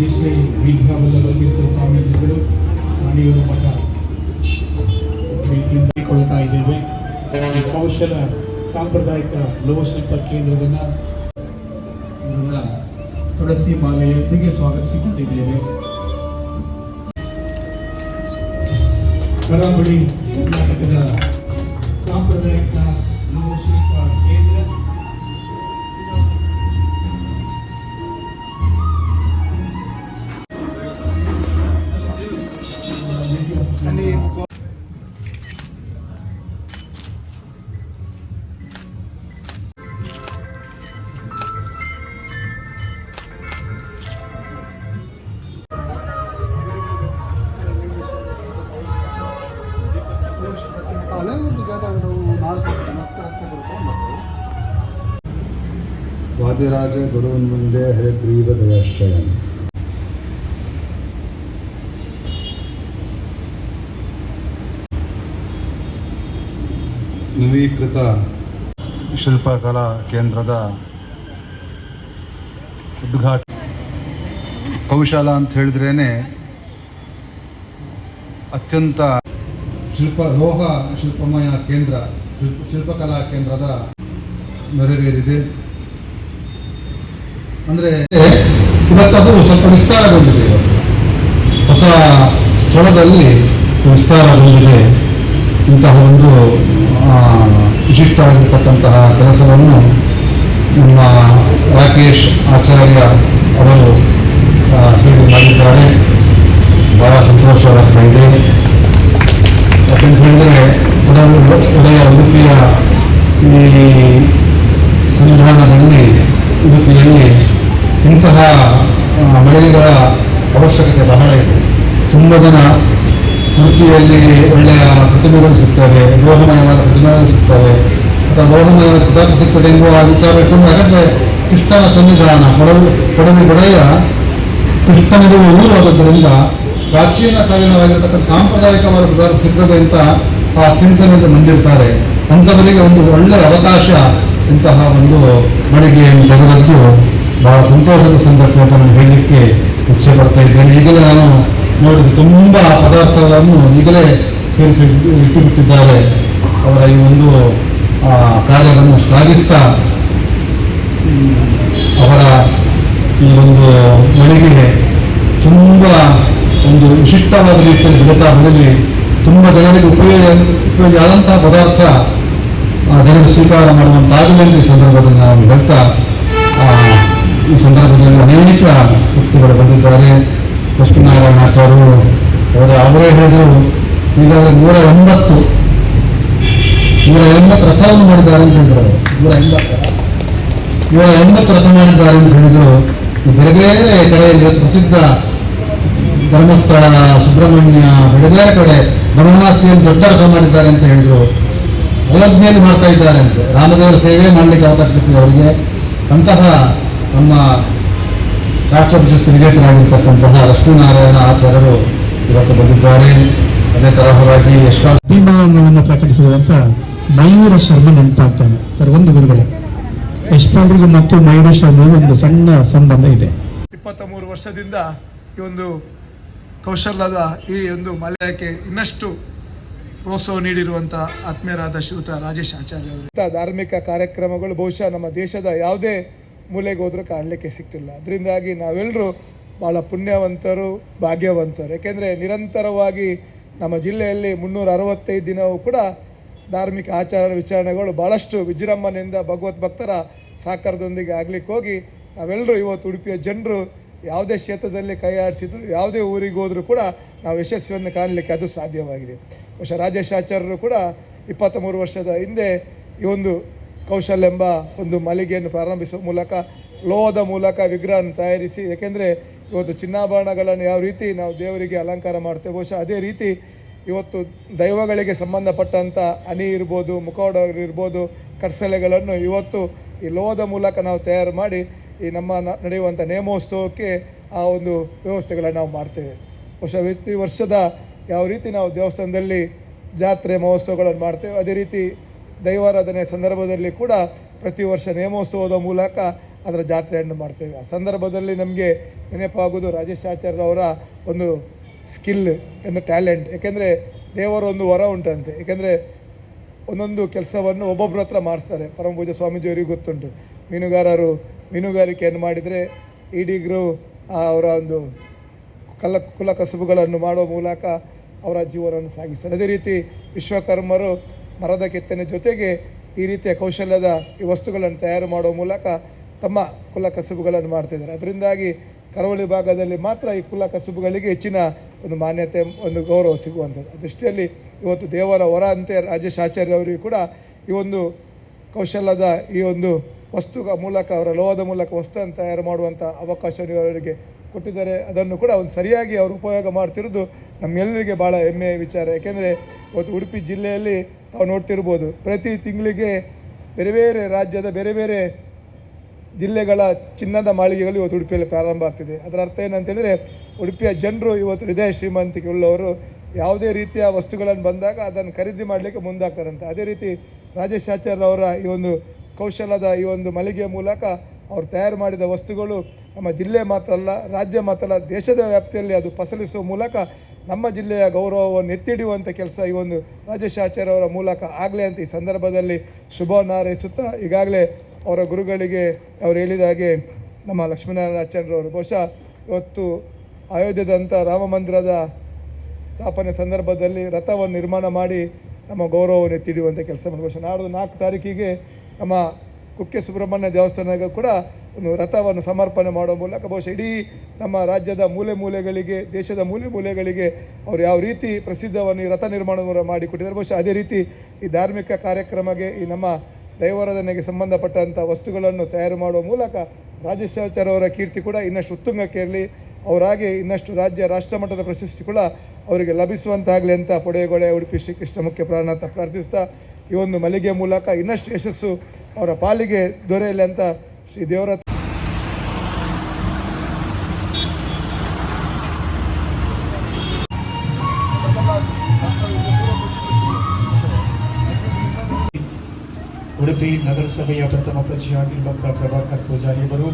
ಶ್ರೀ ಶ್ರೀ ವಿದ್ಯಾವಲ್ಲಭ ತೀರ್ಥ ಸ್ವಾಮೀಜಿಗಳು ರಾಣಿಯೂರು ಮಠ ಇದ್ದೇವೆ. ಕೌಶಲ ಸಾಂಪ್ರದಾಯಿಕ ಲೋಹಶಿಲ್ಪ ಕೇಂದ್ರವನ್ನು ತುಳಸಿ ಮಾಲೆಯೊಂದಿಗೆ ಸ್ವಾಗತಿಸಿಕೊಂಡಿದ್ದೇವೆ. ಕರಾವಳಿ ಕರ್ನಾಟಕದ ಸಾಂಪ್ರದಾಯಿಕ ವಾದಿರಾಜ ಗುರುವಿನ ಮುಂದೆ ಹಯಗ್ರೀವ ದಯಾಶ್ರಯಂ ನವೀಕೃತ ಶಿಲ್ಪಕಲಾ ಕೇಂದ್ರದ ಉದ್ಘಾಟ ಕೌಶಲ ಅಂತ ಹೇಳಿದ್ರೇ ಅತ್ಯಂತ ಶಿಲ್ಪ ಲೋಹ ಶಿಲ್ಪಮಯ ಕೇಂದ್ರ, ಶಿಲ್ಪ ಶಿಲ್ಪಕಲಾ ಕೇಂದ್ರದ ನೆರವೇರಿದೆ ಅಂದರೆ ಇವತ್ತು ಅದು ಸ್ವಲ್ಪ ವಿಸ್ತಾರಗೊಂಡಿದೆ ಹೊಸ ಸ್ಥಳದಲ್ಲಿ ವಿಸ್ತಾರಗೊಂಡಿದೆ ಇಂತಹ ಒಂದು ವಿಶಿಷ್ಟವಾಗಿರ್ತಕ್ಕಂತಹ ಕೆಲಸವನ್ನು ನಮ್ಮ ರಾಕೇಶ್ ಆಚಾರ್ಯ ಅವರು ಸೇವೆ ಮಾಡಿದ್ದಾರೆ. ಬಹಳ ಸಂತೋಷವಾಗ್ತಾ ಇದೆ. ಯಾಕೆಂತ ಹೇಳಿದರೆ, ಉದಯ ಉಡುಪಿಯ ಈ ಸಂವಿಧಾನದಲ್ಲಿ ಉಡುಪಿಯಲ್ಲಿ ಇಂತಹ ಮಳಿಗೆಗಳ ಅವಶ್ಯಕತೆ ಬಹಳ ಇದೆ. ತುಂಬ ಜನ ಉಡುಪಿಯಲ್ಲಿ ಒಳ್ಳೆಯ ಪ್ರತಿಮೆಗಳು ಸಿಗ್ತವೆ ಲೋಹಮಯವಾದ ಪ್ರತಿಮೆಗಳು ಸಿಗ್ತವೆ. ಅಥವಾ ಲೋಹಮಯವಾದ ಪದಾರ್ಥ ಸಿಗ್ತದೆ ಎಂಬುವ ವಿಚಾರ ಇಟ್ಕೊಂಡು ಹಾಗಾದರೆ ಕೃಷ್ಣನ ಸನ್ನಿಧಾನ, ಕೊಡಲು ಕೊಡವಿ ಕೊಡೆಯ ಕೃಷ್ಣನಿಗೆ ಊರು ಆದದ್ದರಿಂದ ಪ್ರಾಚೀನ ಕಾಲೀನವಾಗಿರ್ತಕ್ಕಂಥ ಸಾಂಪ್ರದಾಯಿಕವಾದ ಪದಾರ್ಥ ಸಿಗ್ತದೆ ಅಂತ ಆ ಚಿಂತನೆಯಿಂದ ಬಂದಿರ್ತಾರೆ ಅಂಥವರಿಗೆ ಒಂದು ಒಳ್ಳೆಯ ಅವಕಾಶ ಇಂತಹ ಒಂದು ಮಳಿಗೆಯನ್ನು ತೆಗೆದದ್ದು ಬಹಳ ಸಂತೋಷದ ಸಂದರ್ಭ ಅಂತ ನಾನು ಹೇಳಲಿಕ್ಕೆ ಇಚ್ಛೆ ಪಡ್ತಾ ಇದ್ದೇನೆ. ಈಗಲೇ ನಾನು ನೋಡಿದ, ತುಂಬ ಪದಾರ್ಥಗಳನ್ನು ಈಗಲೇ ಸೇರಿಸಿ ಇಟ್ಟುಬಿಟ್ಟಿದ್ದಾರೆ. ಅವರ ಈ ಒಂದು ಕಾರ್ಯವನ್ನು ಶ್ಲಾಘಿಸ್ತಾ, ಅವರ ಈ ಒಂದು ಮಳಿಗೆ ತುಂಬ ಒಂದು ವಿಶಿಷ್ಟವಾದ ರೀತಿಯಲ್ಲಿ ಬೆಳೀತಾ ಬೆಳೆಲಿ, ತುಂಬ ಜನರಿಗೆ ಉಪಯೋಗ ಉಪಯೋಗ ಆದಂತಹ ಪದಾರ್ಥ ಜನರು ಸ್ವೀಕಾರ ಮಾಡುವಂತಾಗಲಿ ಈ ಸಂದರ್ಭದಲ್ಲಿ ನಾವು ಹೇಳ್ತಾ ಈ ಸಂದರ್ಭದಲ್ಲಿ ಅನೇಕ ವ್ಯಕ್ತಿಗಳು ಬಂದಿದ್ದಾರೆ. ಲಕ್ಷ್ಮೀನಾರಾಯಣಾಚಾರ್ಯರು ಅವರು, ಅವರೇ ಹೇಳಿದರು, ಈಗಾಗಲೇ ನೂರ ಎಂಬತ್ತು ನೂರ ಎಂಬತ್ತು ರಥವನ್ನು ಮಾಡಿದ್ದಾರೆ ಅಂತ ಹೇಳಿದ್ರು. ನೂರ ಎಂಬತ್ತು ನೂರ ಎಂಬತ್ತು ರಥ ಮಾಡಿದ್ದಾರೆ ಅಂತ ಹೇಳಿದ್ರು. ಬೇರೆ ಕಡೆಯಲ್ಲಿ ಪ್ರಸಿದ್ಧ ಧರ್ಮಸ್ಥಳ ಸುಬ್ರಹ್ಮಣ್ಯ ಬೇರೆ ಕಡೆ ಬನವಾಸಿಯಲ್ಲಿ ದೊಡ್ಡ ರಥ ಮಾಡಿದ್ದಾರೆ ಅಂತ ಹೇಳಿದ್ರು. ಅಯೋಧ್ಯೆಯಲ್ಲಿ ಮಾಡ್ತಾ ಇದ್ದಾರೆ ಅಂತೆ. ರಾಮದೇವರ ಸೇವೆ ಮಾಡಲಿಕ್ಕೆ ಅವಕಾಶ ಸಿಕ್ಕಿದೆ ಅವರಿಗೆ. ಅಂತಹ ನಮ್ಮ ರಾಷ್ಟ್ರ ಪ್ರಶಸ್ತಿ ವಿಜೇತರಾಗಿರ್ತಕ್ಕಂತಹ ಲಕ್ಷ್ಮೀನಾರಾಯಣ ಆಚಾರ್ಯರು ಇವತ್ತು ಬಂದಿದ್ದಾರೆ. ಅದೇ ತರಹವಾಗಿ ಎಷ್ಟೋ ಅಭಿಮಾನವನ್ನು ಪ್ರಕಟಿಸಿದಂಥ ಮಯೂರ ಶರ್ಮ ನೆನಪಾಗ್ತಾನೆ ಸರ್ ಒಂದು ಗುರುಗಳೇ. ಯಶ್ಪಾಲ್ರಿಗೂ ಮತ್ತು ಮಯೂರ ಶರ್ಮಗೂ ಒಂದು ಸಣ್ಣ ಸಂಬಂಧ ಇದೆ. ಇಪ್ಪತ್ತ ಮೂರು ವರ್ಷದಿಂದ ಈ ಒಂದು ಕೌಶಲ್ಯದ ಈ ಒಂದು ಮಲಯಕ್ಕೆ ಇನ್ನಷ್ಟು ಪ್ರೋತ್ಸಾಹ ನೀಡಿರುವಂಥ ಆತ್ಮೀಯರಾದ ಶ್ರೀಯುತ ರಾಜೇಶ್ ಆಚಾರ್ಯ ಅವರು. ಧಾರ್ಮಿಕ ಕಾರ್ಯಕ್ರಮಗಳು ಬಹುಶಃ ನಮ್ಮ ದೇಶದ ಯಾವುದೇ ಮೂಲೆಗೆ ಹೋದ್ರೂ ಕಾಣಲಿಕ್ಕೆ ಸಿಗ್ತಿಲ್ಲ. ಅದರಿಂದಾಗಿ ನಾವೆಲ್ಲರೂ ಭಾಳ ಪುಣ್ಯವಂತರು, ಭಾಗ್ಯವಂತರು. ಏಕೆಂದರೆ ನಿರಂತರವಾಗಿ ನಮ್ಮ ಜಿಲ್ಲೆಯಲ್ಲಿ ಮುನ್ನೂರ ಅರವತ್ತೈದು ದಿನವೂ ಕೂಡ ಧಾರ್ಮಿಕ ಆಚಾರ ವಿಚಾರಣೆಗಳು ಭಾಳಷ್ಟು ವಿಜೃಂಭಣೆಯಿಂದ ಭಗವತ್ ಭಕ್ತರ ಸಾಕಾರದೊಂದಿಗೆ ಆಗ್ಲಿಕ್ಕೆ ಹೋಗಿ ನಾವೆಲ್ಲರೂ ಇವತ್ತು ಉಡುಪಿಯ ಜನರು ಯಾವುದೇ ಕ್ಷೇತ್ರದಲ್ಲಿ ಕೈ ಆಡಿಸಿದ್ರು, ಯಾವುದೇ ಊರಿಗೆ ಹೋದರೂ ಕೂಡ ನಾವು ಯಶಸ್ವಿಯನ್ನು ಕಾಣಲಿಕ್ಕೆ ಅದು ಸಾಧ್ಯವಾಗಿದೆ. ಬಹುಶಃ ರಾಜೇಶ್ ಆಚಾರ್ಯರು ಕೂಡ ಇಪ್ಪತ್ತ್ಮೂರು ವರ್ಷದ ಹಿಂದೆ ಈ ಒಂದು ಕೌಶಲ್ಯ ಎಂಬ ಒಂದು ಮಳಿಗೆಯನ್ನು ಪ್ರಾರಂಭಿಸುವ ಮೂಲಕ, ಲೋಹದ ಮೂಲಕ ವಿಗ್ರಹವನ್ನು ತಯಾರಿಸಿ, ಏಕೆಂದರೆ ಇವತ್ತು ಚಿನ್ನಾಭರಣಗಳನ್ನು ಯಾವ ರೀತಿ ನಾವು ದೇವರಿಗೆ ಅಲಂಕಾರ ಮಾಡ್ತೇವೆ ಬಹುಶಃ ಅದೇ ರೀತಿ ಇವತ್ತು ದೈವಗಳಿಗೆ ಸಂಬಂಧಪಟ್ಟಂಥ ಹನಿ ಇರ್ಬೋದು ಮುಖವಾಡ ಇರ್ಬೋದು, ಕರ್ಸಲೆಗಳನ್ನು ಇವತ್ತು ಈ ಲೋಹದ ಮೂಲಕ ನಾವು ತಯಾರು ಮಾಡಿ, ಈ ನಮ್ಮ ನಡೆಯುವಂಥ ನೇಮೋತ್ಸವಕ್ಕೆ ಆ ಒಂದು ವ್ಯವಸ್ಥೆಗಳನ್ನು ನಾವು ಮಾಡ್ತೇವೆ. ಬಹುಶಃ ಪ್ರತಿ ವರ್ಷದ ಯಾವ ರೀತಿ ನಾವು ದೇವಸ್ಥಾನದಲ್ಲಿ ಜಾತ್ರೆ ಮಹೋತ್ಸವಗಳನ್ನು ಮಾಡ್ತೇವೆ, ಅದೇ ರೀತಿ ದೈವಾರಾಧನೆ ಸಂದರ್ಭದಲ್ಲಿ ಕೂಡ ಪ್ರತಿ ವರ್ಷ ನೇಮೋತ್ಸವದ ಮೂಲಕ ಅದರ ಜಾತ್ರೆಯನ್ನು ಮಾಡ್ತೇವೆ. ಆ ಸಂದರ್ಭದಲ್ಲಿ ನಮಗೆ ನೆನಪಾಗುವುದು ರಾಜೇಶ್ ಆಚಾರ್ಯವರ ಒಂದು ಸ್ಕಿಲ್ ಒಂದು ಟ್ಯಾಲೆಂಟ್. ಏಕೆಂದರೆ ದೇವರ ಒಂದು ವರ ಉಂಟಂತೆ. ಏಕೆಂದರೆ ಒಂದೊಂದು ಕೆಲಸವನ್ನು ಒಬ್ಬೊಬ್ಬರ ಹತ್ರ ಮಾಡಿಸ್ತಾರೆ. ಪರಮ ಪೂಜೆ ಸ್ವಾಮೀಜಿಯವರಿಗೆ ಗೊತ್ತುಂಟು. ಮೀನುಗಾರರು ಮೀನುಗಾರಿಕೆಯನ್ನು ಮಾಡಿದರೆ ಈಡಿಗರು ಅವರ ಒಂದು ಕಲ ಕುಲ ಕಸುಬುಗಳನ್ನು ಮಾಡುವ ಮೂಲಕ ಅವರ ಜೀವನವನ್ನು ಸಾಗಿಸ್ತಾರೆ. ಅದೇ ರೀತಿ ವಿಶ್ವಕರ್ಮರು ಮರದ ಕೆತ್ತನೆ ಜೊತೆಗೆ ಈ ರೀತಿಯ ಕೌಶಲ್ಯದ ಈ ವಸ್ತುಗಳನ್ನು ತಯಾರು ಮಾಡುವ ಮೂಲಕ ತಮ್ಮ ಕುಲ ಕಸುಬುಗಳನ್ನು ಮಾಡ್ತಿದ್ದಾರೆ. ಅದರಿಂದಾಗಿ ಕರಾವಳಿ ಭಾಗದಲ್ಲಿ ಮಾತ್ರ ಈ ಕುಲ ಕಸುಬುಗಳಿಗೆ ಹೆಚ್ಚಿನ ಒಂದು ಮಾನ್ಯತೆ, ಒಂದು ಗೌರವ ಸಿಗುವಂಥದ್ದು. ದೃಷ್ಟಿಯಲ್ಲಿ ಇವತ್ತು ದೇವರ ವರ ಅಂತೆ ರಾಜೇಶ್ ಆಚಾರ್ಯ ಅವರಿಗೂ ಕೂಡ ಈ ಒಂದು ಕೌಶಲ್ಯದ ಈ ಒಂದು ವಸ್ತುಗಳ ಮೂಲಕ, ಅವರ ಲೋಹದ ಮೂಲಕ ವಸ್ತುವನ್ನು ತಯಾರು ಮಾಡುವಂಥ ಅವಕಾಶವನ್ನು ಅವರಿಗೆ ಕೊಟ್ಟಿದ್ದಾರೆ. ಅದನ್ನು ಕೂಡ ಒಂದು ಸರಿಯಾಗಿ ಅವರು ಉಪಯೋಗ ಮಾಡ್ತಿರೋದು ನಮ್ಮೆಲ್ಲರಿಗೆ ಭಾಳ ಹೆಮ್ಮೆಯ ವಿಚಾರ. ಯಾಕೆಂದರೆ ಇವತ್ತು ಉಡುಪಿ ಜಿಲ್ಲೆಯಲ್ಲಿ ತಾವು ನೋಡ್ತಿರ್ಬೋದು. ಪ್ರತಿ ತಿಂಗಳಿಗೆ ಬೇರೆ ಬೇರೆ ರಾಜ್ಯದ ಬೇರೆ ಬೇರೆ ಜಿಲ್ಲೆಗಳ ಚಿನ್ನದ ಮಾಳಿಗೆಗಳು ಇವತ್ತು ಉಡುಪಿಯಲ್ಲಿ ಪ್ರಾರಂಭ ಆಗ್ತಿದೆ. ಅದರ ಅರ್ಥ ಏನಂತೇಳಿದರೆ, ಉಡುಪಿಯ ಜನರು ಇವತ್ತು ಹೃದಯ ಶ್ರೀಮಂತಿಕೆ ಉಳ್ಳವರು. ಯಾವುದೇ ರೀತಿಯ ವಸ್ತುಗಳನ್ನು ಬಂದಾಗ ಅದನ್ನು ಖರೀದಿ ಮಾಡಲಿಕ್ಕೆ ಮುಂದಾಗ್ತಾರಂತೆ. ಅದೇ ರೀತಿ ರಾಜೇಶ್ ಆಚಾರ್ಯ ಅವರ ಈ ಒಂದು ಕೌಶಲದ ಈ ಒಂದು ಮಳಿಗೆಯ ಮೂಲಕ ಅವರು ತಯಾರು ಮಾಡಿದ ವಸ್ತುಗಳು ನಮ್ಮ ಜಿಲ್ಲೆ ಮಾತ್ರ ಅಲ್ಲ, ರಾಜ್ಯ ಮಾತ್ರ ಅಲ್ಲ, ದೇಶದ ವ್ಯಾಪ್ತಿಯಲ್ಲಿ ಅದು ಫಸಲಿಸುವ ಮೂಲಕ ನಮ್ಮ ಜಿಲ್ಲೆಯ ಗೌರವವನ್ನು ಎತ್ತಿಡಿಯುವಂಥ ಕೆಲಸ ಈ ಒಂದು ರಾಜೇಶ್ ಆಚಾರ್ಯ ಅವರ ಮೂಲಕ ಆಗಲೇ ಅಂತ ಈ ಸಂದರ್ಭದಲ್ಲಿ ಶುಭ ಹಾರೈಸುತ್ತಾ ಈಗಾಗಲೇ ಅವರ ಗುರುಗಳಿಗೆ ಅವರು ಹೇಳಿದ ಹಾಗೆ ನಮ್ಮ ಲಕ್ಷ್ಮೀನಾರಾಯಣ ಆಚಾರ್ಯರವರು ಬಹುಶಃ ಇವತ್ತು ಅಯೋಧ್ಯದಂಥ ರಾಮ ಮಂದಿರದ ಸ್ಥಾಪನೆ ಸಂದರ್ಭದಲ್ಲಿ ರಥವನ್ನು ನಿರ್ಮಾಣ ಮಾಡಿ ನಮ್ಮ ಗೌರವವನ್ನು ಎತ್ತಿಡುವಂಥ ಕೆಲಸ ಮಾಡಿ ಬಹುಶಃ ನಾಡ್ದು ನಾಲ್ಕು ತಾರೀಕಿಗೆ ನಮ್ಮ ಕುಕ್ಕೆ ಸುಬ್ರಹ್ಮಣ್ಯ ದೇವಸ್ಥಾನಕ್ಕೆ ಕೂಡ ಒಂದು ರಥವನ್ನು ಸಮರ್ಪಣೆ ಮಾಡುವ ಮೂಲಕ ಬಹುಶಃ ಇಡೀ ನಮ್ಮ ರಾಜ್ಯದ ಮೂಲೆ ಮೂಲೆಗಳಿಗೆ, ದೇಶದ ಮೂಲೆ ಮೂಲೆಗಳಿಗೆ ಅವರು ಯಾವ ರೀತಿ ಪ್ರಸಿದ್ಧವನ್ನು ಈ ರಥ ನಿರ್ಮಾಣವನ್ನು ಮಾಡಿಕೊಟ್ಟಿದ್ದಾರೆ. ಬಹುಶಃ ಅದೇ ರೀತಿ ಈ ಧಾರ್ಮಿಕ ಕಾರ್ಯಕ್ರಮಕ್ಕೆ ಈ ನಮ್ಮ ದೈವಾರಾಧನೆಗೆ ಸಂಬಂಧಪಟ್ಟಂಥ ವಸ್ತುಗಳನ್ನು ತಯಾರು ಮಾಡುವ ಮೂಲಕ ರಾಜೇಶಾಚಾರ್ಯವರ ಕೀರ್ತಿ ಕೂಡ ಇನ್ನಷ್ಟು ಉತ್ತುಂಗಕ್ಕೇರಲಿ ಅವರಾಗಿ ಇನ್ನಷ್ಟು ರಾಜ್ಯ ರಾಷ್ಟ್ರ ಮಟ್ಟದ ಪ್ರಶಸ್ತಿ ಕೂಡ ಅವರಿಗೆ ಲಭಿಸುವಂತಾಗಲಿ ಅಂತ ಪೊಡೆಗೊಳೆ ಉಡುಪಿ ಶ್ರೀಕೃಷ್ಣ ಮುಖ್ಯ ಪ್ರಾಣ ಅಂತ ಪ್ರಾರ್ಥಿಸ್ತಾ ಈ ಒಂದು ಮಳಿಗೆ ಮೂಲಕ ಇನ್ನಷ್ಟು ಯಶಸ್ಸು ಅವರ ಪಾಲಿಗೆ ದೊರೆಯಲಿ ಅಂತ ಶ್ರೀ ದೇವರ ಉಡುಪಿ ನಗರಸಭೆಯ ಪ್ರಥಮ ಪ್ರಜೆಯಾಗಿರುವಂಥ ಪ್ರಭಾಕರ್ ಪೂಜಾರಿ ಅವರು